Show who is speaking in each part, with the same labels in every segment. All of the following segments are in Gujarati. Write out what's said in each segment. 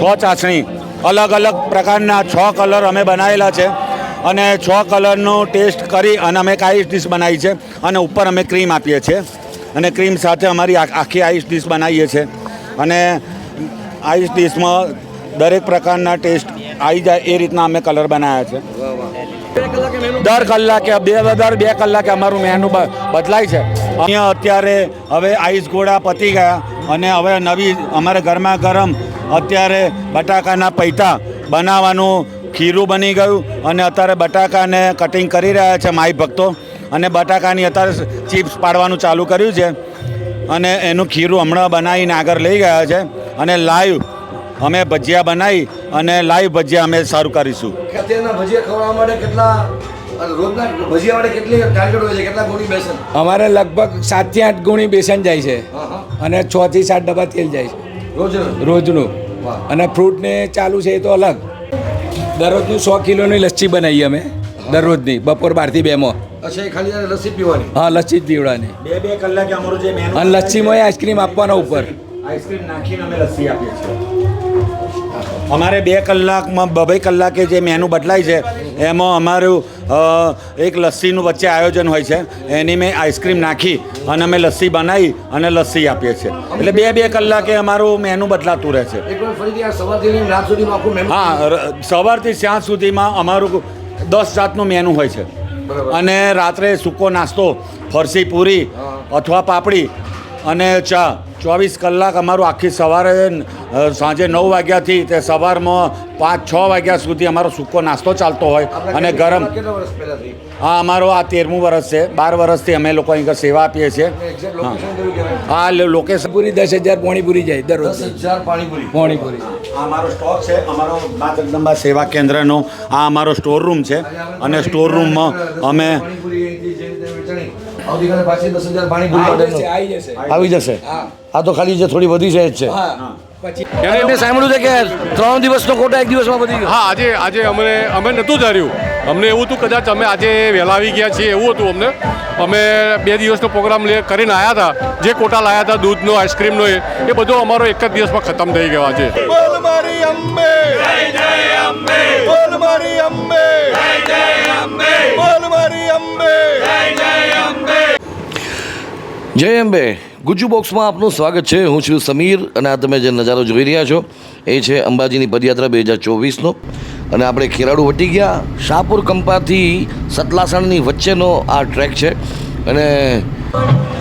Speaker 1: છ ચાસણી. અલગ અલગ પ્રકારના છ કલર અમે બનાવેલા છે. અને છ કલરનો ટેસ્ટ કરી અને અમે એક આઈસ ડીશ બનાવી છે. અને ઉપર અમે ક્રીમ આપીએ છીએ. અને ક્રીમ સાથે અમારી આખી આઈસ ડીશ બનાવીએ છીએ. અને આઈસ ડીશમાં દરેક પ્રકારના ટેસ્ટ આવી જાય એ રીતના અમે કલર બનાવ્યા છે. દર કલાકે બે, દર બે કલાકે અમારું મેનુ બદલાય છે. અહીંયા અત્યારે હવે આઈસ ગોળા પતી ગયા. અને હવે નવી અમારે ગરમા ગરમ અત્યારે બટાકાના પૈટા બનાવવાનું ખીરું બની ગયું અને અત્યારે બટાકાને કટિંગ કરી રહ્યા છે માઈ ભક્તો. અને બટાકાની અત્યારે ચિપ્સ પાડવાનું ચાલુ કર્યું છે. અને એનું ખીરું હમણાં બનાવીને આગળ લઈ ગયા છે. અને લાઈવ અમે ભજીયા બનાવી અને લાઈવ ભજીયા અમે શરૂ કરીશું.
Speaker 2: ભજીયા ખવડાવવા માટે કેટલા રોજના ભજીયા માટે કેટલી ટાર્ગેટ હોય છે? કેટલા ગોળી બેસન?
Speaker 3: અમારે લગભગ સાતથી આઠ ગુણી બેસન જાય છે. અને છ થી સાત ડબ્બા તેલ જાય છે.
Speaker 2: રોજ
Speaker 3: રોજનું. અને ફ્રૂટને ચાલુ છે એ તો અલગ. દરરોજનું સો કિલોની લસ્સી બનાવીએ અમે. દરરોજની બપોર બારથી બેમાં. હા લસ્સી જ પીવડાની
Speaker 1: બે બે કલાક અમારું જે મેનુ
Speaker 3: અને લસ્સીમાં આઈસ્ક્રીમ આપવાના ઉપર.
Speaker 1: આઈસ્ક્રીમ નાખીને અમે લસ્સી આપીએ છીએ. અમારે બે કલાકમાં બબે કલાકે જે મેનુ બદલાય છે એમાં અમારું એક લસ્સીનું વચ્ચે આયોજન હોય છે. એની મેં આઈસ્ક્રીમ નાખી અને અમે લસ્સી બનાવી અને લસ્સી આપીએ છીએ. એટલે બે બે કલાકે અમારું મેનુ બદલાતું રહે છે. હા સવારથી સાંજ સુધીમાં અમારું દસ જાતનું મેનુ હોય છે. અને રાત્રે સૂકો નાસ્તો ફરસી પૂરી અથવા પાપડી અને ચા. ચોવીસ કલાક અમારું આખી સવારે સાંજે નવ વાગ્યાથી તે સવારમાં પાંચ છ વાગ્યા સુધી અમારો સૂકો નાસ્તો ચાલતો હોય અને ગરમ આ અમારો આ તેરમું વર્ષ છે. બાર વર્ષથી અમે લોકો અહીં સેવા આપીએ છીએ. હા.
Speaker 2: લોકેશન કયું કહેવાય?
Speaker 1: આ લો- લોકેશન
Speaker 3: પૂરી દસ હજાર પોણીપુરી જાય દરરોજ.
Speaker 2: પાણીપુરી.
Speaker 3: પોણીપુરી
Speaker 1: આ અમારો સ્ટોક છે. અમારો મા જગદંબા સેવા કેન્દ્રનો આ અમારો સ્ટોર રૂમ છે. અને સ્ટોર રૂમમાં અમે
Speaker 3: આવી જશે હા.
Speaker 2: આ તો ખાલી જે થોડી વધી છે જ છે. મેં સાંભળ્યું છે કે ત્રણ દિવસનો કોટા એક દિવસમાં બધી ગયો.
Speaker 4: હા આજે આજે અમને અમે નહોતું ધાર્યું. અમને એવું હતું કદાચ અમે આજે વહેલા આવી ગયા છીએ એવું હતું અમને. અમે બે દિવસનો પ્રોગ્રામ લે કરીને આવ્યા હતા. જે કોટા લાયા હતા દૂધનો આઈસ્ક્રીમનો એ એ બધો અમારો એક જ દિવસમાં ખતમ થઈ ગયો આજે.
Speaker 2: જય અંબે ગુજુ બોક્સમાં આપનું સ્વાગત છે. હું છું સમીર અને આ તમે જે નજારો જોઈ રહ્યા છો, એ છે અંબાજીની પદયાત્રા બે હજાર ચોવીસનો. અને આપણે ખેરાડુ વટી ગયા. શાહપુર કંપાથી સતલાસણની વચ્ચેનો આ ટ્રેક છે. અને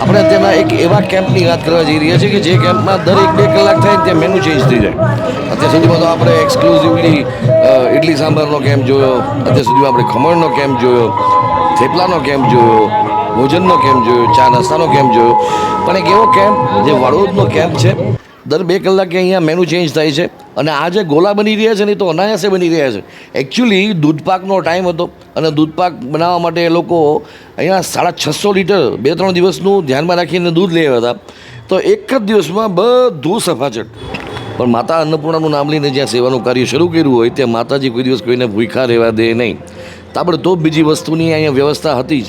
Speaker 2: આપણે અત્યારના એક એવા કેમ્પની વાત કરવા જઈ રહ્યા છીએ કે જે કેમ્પમાં દરેક બે કલાક થાય ત્યાં મેનુ ચેન્જ થઈ જાય. અત્યાર સુધીમાં તો આપણે એક્સક્લુઝિવલી ઇડલી સાંભારનો કેમ્પ જોયો. અત્યાર સુધીમાં આપણે ખમણનો કેમ્પ જોયો. થેપલાનો કેમ્પ જોયો. ભોજનનો કેમ્પ જોયો, ચા નાસ્તાનો કેમ્પ જોયો. પણ એક એવો કેમ્પ જે વડોદનો કેમ્પ છે, દર બે કલાકે અહીંયા મેનુ ચેન્જ થાય છે અને આ જે ગોલા બની રહ્યા છે ને એ તો અનાયાસે બની રહ્યા છે. એકચ્યુઅલી દૂધપાકનો ટાઈમ હતો અને દૂધપાક બનાવવા માટે એ લોકો અહીંયા સાડા છસો લીટર બે ત્રણ દિવસનું ધ્યાનમાં રાખીને દૂધ લઈ આવ્યા હતા. તો એક જ દિવસમાં બધું સફાચટ. પણ માતા અન્નપૂર્ણાનું નામ લઈને જ્યાં સેવાનું કાર્ય શરૂ કર્યું હોય, ત્યાં માતાજી કોઈ દિવસ કોઈને ભૂખા રહેવા દે નહીં. તાબડતોબ બીજી વસ્તુની અહીંયા વ્યવસ્થા હતી જ.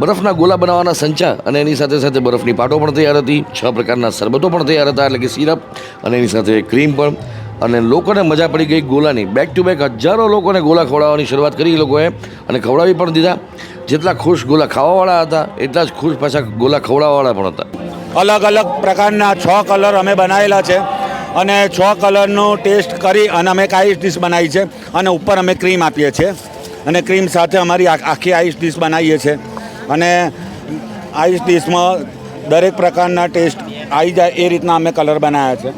Speaker 2: બરફના ગોલા બનાવવાના સંચા અને એની સાથે સાથે બરફની પાટો પણ તૈયાર હતી. છ પ્રકારના શરબતો પણ તૈયાર હતા, એટલે કે સિરપ અને એની સાથે ક્રીમ પણ. અને લોકોને મજા પડી ગઈ ગોલાની. બેક ટુ બેક હજારો લોકોને ગોલા ખવડાવવાની શરૂઆત કરી લોકોએ અને ખવડાવી પણ દીધા. જેટલા ખુશ ગોલા ખાવાવાળા હતા, એટલા જ ખુશ પાછા ગોલા ખવડાવવાવાળા પણ હતા.
Speaker 1: અલગ અલગ પ્રકારના છ કલર અમે બનાવેલા છે. અને છ કલરનો ટેસ્ટ કરી અને અમે એક આઈસ ડીશ બનાવી છે. અને ઉપર અમે ક્રીમ આપીએ છીએ. અને ક્રીમ સાથે અમારી આખી આઈસ ડીશ બનાવીએ છીએ. અને આઈસ ડીશમાં દરેક પ્રકારના ટેસ્ટ આવી જાય એ રીતના અમે કલર બનાવ્યા છે.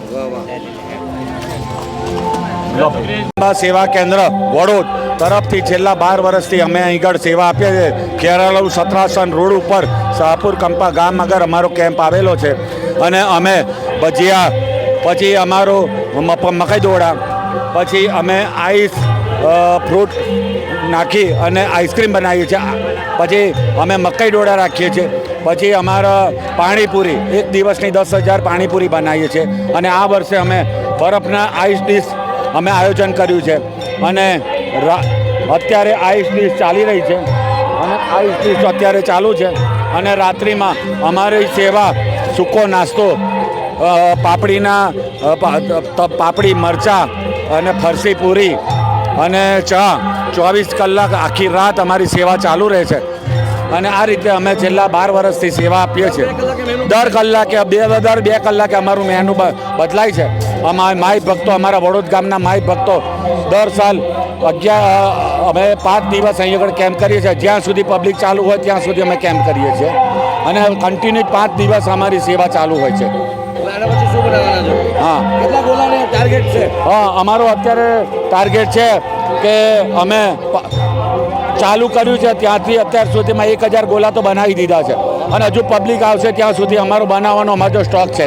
Speaker 1: સેવા કેન્દ્ર વડોદ તરફથી છેલ્લા બાર વર્ષથી અમે આગળ સેવા આપીએ છીએ. ખેરાલુ સત્રાસન રોડ ઉપર શાહપુર કંપા ગામ આગળ અમારો કેમ્પ આવેલો છે. અને અમે ભજીયા પછી અમારો મકાઈ દોડા, પછી અમે આઈસ ફ્રૂટ નાખી અને આઈસ્ક્રીમ બનાવીએ છીએ પછી અમે મકાઈ ડોળા રાખીએ છીએ. પછી અમારા પાણીપુરી, એક દિવસની દસ હજાર પાણીપુરી બનાવીએ છીએ. અને આ વર્ષે અમે બરફના આઈસ ડીશ અમે આયોજન કર્યું છે. અને અત્યારે આઈસ ડીશ ચાલી રહી છે. અને આઈસ ડીશ અત્યારે ચાલુ છે. અને રાત્રિમાં અમારી સેવા સૂકો નાસ્તો પાપડીના પાપડી, મરચાં અને ફરસી પૂરી અને ચા, ચોવીસ કલાક આખી રાત અમારી સેવા ચાલુ રહે છે. અને આ રીતે અમે છેલ્લા બાર વર્ષથી સેવા આપીએ છીએ. દર કલાકે બે, દર બે કલાકે અમારું મેનુ બદલાય છે. અમારા માય ભક્તો, અમારા વડોદ ગામના માય ભક્તો દર સાલ અગિયાર અમે પાંચ દિવસ અહીં આગળ કેમ્પ કરીએ છીએ. જ્યાં સુધી પબ્લિક ચાલુ હોય ત્યાં સુધી અમે કેમ્પ કરીએ છીએ. અને કન્ટિન્યુ પાંચ દિવસ અમારી સેવા ચાલુ હોય છે. હા.
Speaker 2: કેટલા ગોલાને ટાર્ગેટ છે?
Speaker 1: હા અમારો અત્યારે ટાર્ગેટ છે કે અમે ચાલુ કર્યું છે ત્યાંથી અત્યાર સુધીમાં એક હજાર ગોલા તો બનાવી દીધા છે. અને હજુ પબ્લિક આવશે ત્યાં સુધી અમારો બનાવવાનો અમારો સ્ટોક છે.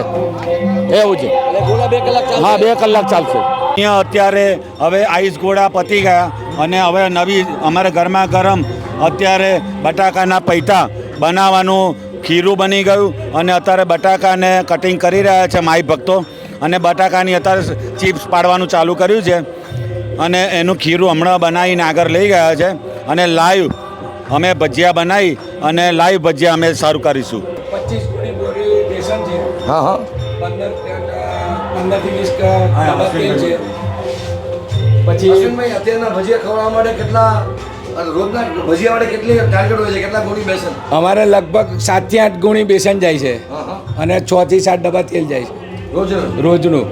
Speaker 1: એવું છે.
Speaker 2: એટલે ગોલા બે કલાક ચાલશે?
Speaker 1: હા બે કલાક ચાલશે. અહીંયા અત્યારે હવે આઈસ ગોળા પતી ગયા અને હવે નવી અમારે ગરમા ગરમ અત્યારે બટાકાના પૈતા બનાવવાનું ખીરું બની ગયું અને અત્યારે બટાકાને કટિંગ કરી રહ્યા છે માઈ ભક્તો. અને બટાકાની અત્યારે ચિપ્સ પાડવાનું ચાલુ કર્યું છે. અને એનું ખીરું હમણાં બનાવીને આગળ લઈ ગયા છે. અને લાઈવ અમે ભજીયા બનાવી અને લાઈવ ભજીયા અમે સર્વ કરીશું.
Speaker 2: હા હા.
Speaker 3: પછી
Speaker 2: અત્યારના ભજીયા ખવડાવવા માટે કેટલા અને રોજના ભજીયા માટે કેટલી ટાર્ગેટ હોય છે? કેટલા ગોળી બેસન?
Speaker 3: અમારે લગભગ સાતથી આઠ ગુણી બેસન જાય છે.
Speaker 2: હા હા.
Speaker 3: અને છ થી સાત ડબ્બા તેલ જાય છે. રોજનું?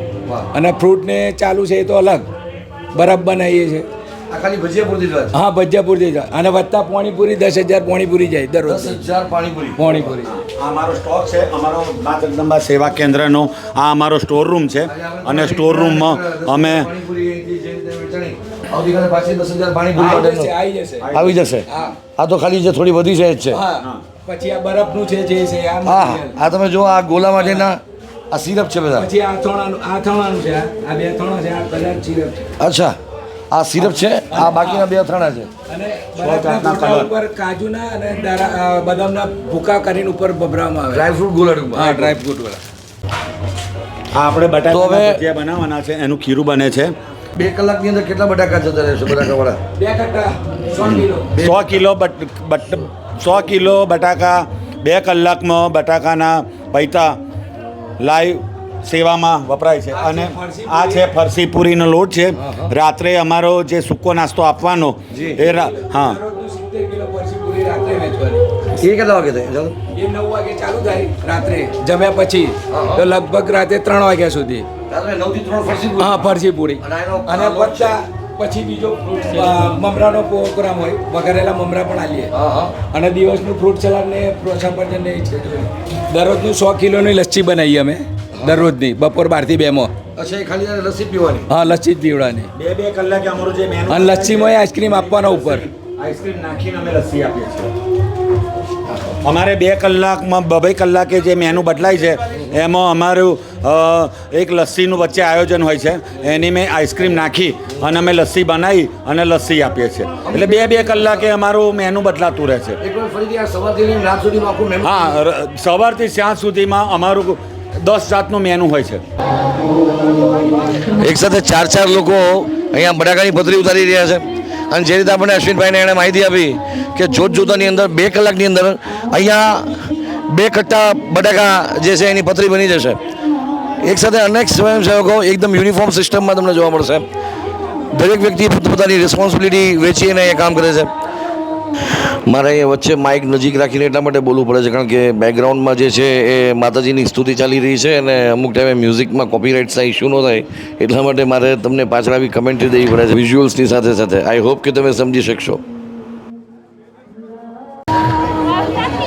Speaker 3: અને ફ્રૂટ ને ચાલુ છે એ તો અલગ. બરફ બનાવીએ છીએ.
Speaker 2: આ ભજીયા પૂરતી જ
Speaker 3: હા અને વધતા પોણીપુરી દસ હજાર પોણીપુરી જાય દરરોજ.
Speaker 2: દસ હજાર પાણીપુરી.
Speaker 3: પોણીપુરી.
Speaker 1: આ અમારો સ્ટોક છે. અમારો મા જગદંબા સેવા કેન્દ્રનો આ અમારો સ્ટોર રૂમ છે અને સ્ટોર રૂમમાં અમે
Speaker 2: આવતીકાલે પાછી દસ હજાર પાણીપુરી
Speaker 3: આવી જશે આવી જશે.
Speaker 2: આવી જશે.
Speaker 3: હા.
Speaker 2: આ તો ખાલી જે થોડી વધી છે જ છે.
Speaker 3: હા. પછી આ બરફનું છે જે છે આ
Speaker 2: હા. આ તમે જો આ ગોલા માટેના આ સિરપ છે બધા.
Speaker 3: પછી આ થોણાનું આ થોણાનું છે આ. બે થોણા છે આ કલર સિરપ છે.
Speaker 2: અચ્છા આ સિરપ છે આ બાકીના બે અથાણા છે.
Speaker 3: અને ઉપર કાજુના અને બદામના ભૂકા કરીને ઉપર ભભરાવામાં આવે.
Speaker 2: ડ્રાયફ્રૂટ ગોલાડું.
Speaker 3: હા ડ્રાય ફ્રૂટ વાળા
Speaker 1: હા આપણે બટાકા
Speaker 2: હવે-
Speaker 1: ભજીયા બનાવવાના છે એનું ખીરું બને છે.
Speaker 2: બે કલાકની અંદર કેટલા બટાકા જતા રહેશે બટાકા વાળા
Speaker 3: બે કટ્ટા સો કિલો.
Speaker 1: સો કિલો બટ બટ સો કિલો બટાકા બે કલાકમાં બટાકાના પૈતા લાઈવ સેવામાં વપરાય છે. અને આ છે ફરસી પૂરીનો લોટ છે. રાત્રે અમારો જે સૂકો નાસ્તો આપવાનો એ હા.
Speaker 3: દરરોજનું 70 કિલો પરસી પૂરી રાત્રે વેચવાની.
Speaker 2: એ કેટલા વાગે થાય?
Speaker 3: એ નવ વાગે ચાલુ થાય રાત્રે જમ્યા પછી. તો લગભગ રાતે ત્રણ વાગ્યા સુધી. હા ફરસી પૂરી.
Speaker 2: અને
Speaker 3: બધા પછી બીજો મમરાનો પ્રોગ્રામ હોય વઘારેલા મમરા પણ આલીએ.
Speaker 2: હા હા.
Speaker 3: અને દિવસનું ફ્રૂટ સલાડ ને ફ્રૂટ સફરજન ને દરરોજનું સો કિલોની લસ્સી બનાવીએ અમે દરરોજની. બપોર બારથી બેમાં.
Speaker 2: અચ્છા ખાલી લસ્સી પીવાની?
Speaker 3: હા લસ્સી જ પીવડાની
Speaker 1: બે બે કલાકે અમારું જે મેનુ
Speaker 3: અને લસ્સીમાં આઈસ્ક્રીમ આપવાના ઉપર.
Speaker 1: આઈસ્ક્રીમ નાખીને અમે લસ્સી આપીએ છીએ. અમારે બે કલાકમાં બે કલાકે જે મેનુ બદલાય છે એમાં અમારું એક લસ્સીનું વચ્ચે આયોજન હોય છે. એની મેં આઈસ્ક્રીમ નાખી અને અમે લસ્સી બનાવી અને લસ્સી આપીએ છીએ. એટલે બે બે કલાકે અમારું મેનુ બદલાતું રહે છે. હા સવારથી સાંજ સુધીમાં અમારું દસ જાતનું મેનુ હોય છે.
Speaker 2: એક સાથે ચાર ચાર લોકો અહીંયા બટાકાની પથરી ઉતારી રહ્યા છે. અને જે રીતે આપણને અશ્વિનભાઈને એણે માહિતી આપી કે જોત જોતાની અંદર બે કલાકની અંદર અહીંયા બે કટ્ટા બટાકા જે છે એની પતરી બની જશે. એક સાથે અનેક સ્વયંસેવકો એકદમ યુનિફોર્મ સિસ્ટમમાં તમને જોવા મળશે. દરેક વ્યક્તિ પોતાની રિસ્પોન્સિબિલિટી વેચીને એ કામ કરે છે. મારે અહીંયા વચ્ચે માઇક નજીક રાખીને એટલા માટે બોલવું પડે છે, કારણ કે બેકગ્રાઉન્ડમાં જે છે એ માતાજીની સ્તુતિ ચાલી રહી છે અને અમુક ટાઈમે મ્યુઝિકમાં કોપીરાઇટ્સના ઇસ્યુ ન થાય, એટલા માટે મારે તમને પાછળ આવી કમેન્ટ્રી દેવી પડે છે વિઝ્યુઅલ્સની સાથે સાથે. આઈ હોપ કે તમે સમજી શકશો.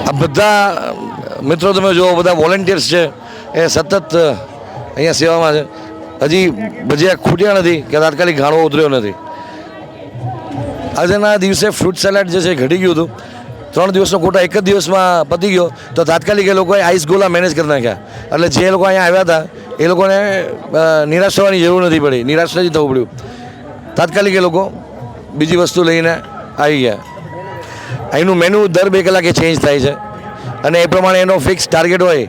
Speaker 2: આ બધા, મિત્રો, તમે જુઓ, બધા વોલેન્ટિયર્સ છે, એ સતત અહીંયા સેવામાં છે. હજી ભજીયા ખૂટ્યા નથી, કે તાત્કાલિક ઘાણો ઉતર્યો નથી. આજના દિવસે ફ્રૂટ સલાડ જે છે ઘટી ગયું હતું. ત્રણ દિવસનો કોટા એક જ દિવસમાં પતી ગયો. તો તાત્કાલિક એ લોકોએ આઈસ ગોલા મેનેજ કરી નાખ્યા. એટલે જે લોકો અહીંયા આવ્યા હતા, એ લોકોને નિરાશ થવાની જરૂર નથી પડી. નિરાશ નથી થવું પડ્યું. તાત્કાલિક એ લોકો બીજી વસ્તુ લઈને આવી ગયા. અહીંનું મેનુ દર બે કલાકે ચેન્જ થાય છે. અને એ પ્રમાણે એનો ફિક્સ ટાર્ગેટ હોય,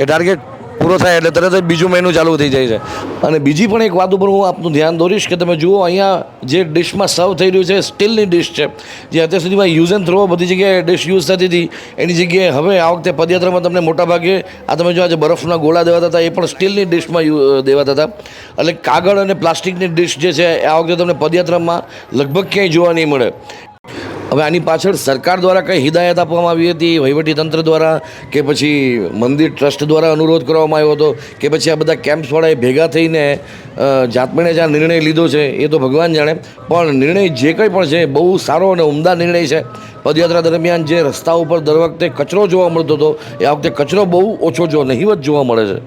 Speaker 2: એ ટાર્ગેટ પૂરો થાય એટલે તરત જ બીજું મેનુ ચાલુ થઈ જાય છે. અને બીજી પણ એક વાત ઉપર હું આપનું ધ્યાન દોરીશ કે તમે જુઓ, અહીંયા જે ડિશમાં સર્વ થઈ રહ્યું છે સ્ટીલની ડિશ છે. જે અત્યાર સુધીમાં યુઝ એન્ડ થ્રો બધી જગ્યાએ ડિશ યુઝ થતી હતી, એની જગ્યાએ હવે આ વખતે પદયાત્રામાં તમને મોટાભાગે, આ તમે જો આજે બરફના ગોળા દેવાતા હતા એ પણ સ્ટીલની ડિશમાં દેવાતા હતા એટલે કાગળ અને પ્લાસ્ટિકની ડિશ જે છે આ વખતે તમને પદયાત્રામાં લગભગ ક્યાંય જોવા નહીં મળે. હવે આની પાછળ સરકાર દ્વારા કંઈ હિદાયત આપવામાં આવી હતી વહીવટી તંત્ર દ્વારા, કે પછી મંદિર ટ્રસ્ટ દ્વારા અનુરોધ કરવામાં આવ્યો હતો, કે પછી આ બધા કેમ્પ્સવાળાએ ભેગા થઈને જાતમણે જે આ નિર્ણય લીધો છે, એ તો ભગવાન જાણે. પણ નિર્ણય જે કંઈ પણ છે બહુ સારો અને ઉમદા નિર્ણય છે. પદયાત્રા દરમિયાન જે રસ્તા ઉપર દર વખતે કચરો જોવા મળતો હતો, એ આ વખતે કચરો બહુ ઓછો જો, નહીવત જોવા મળે છે.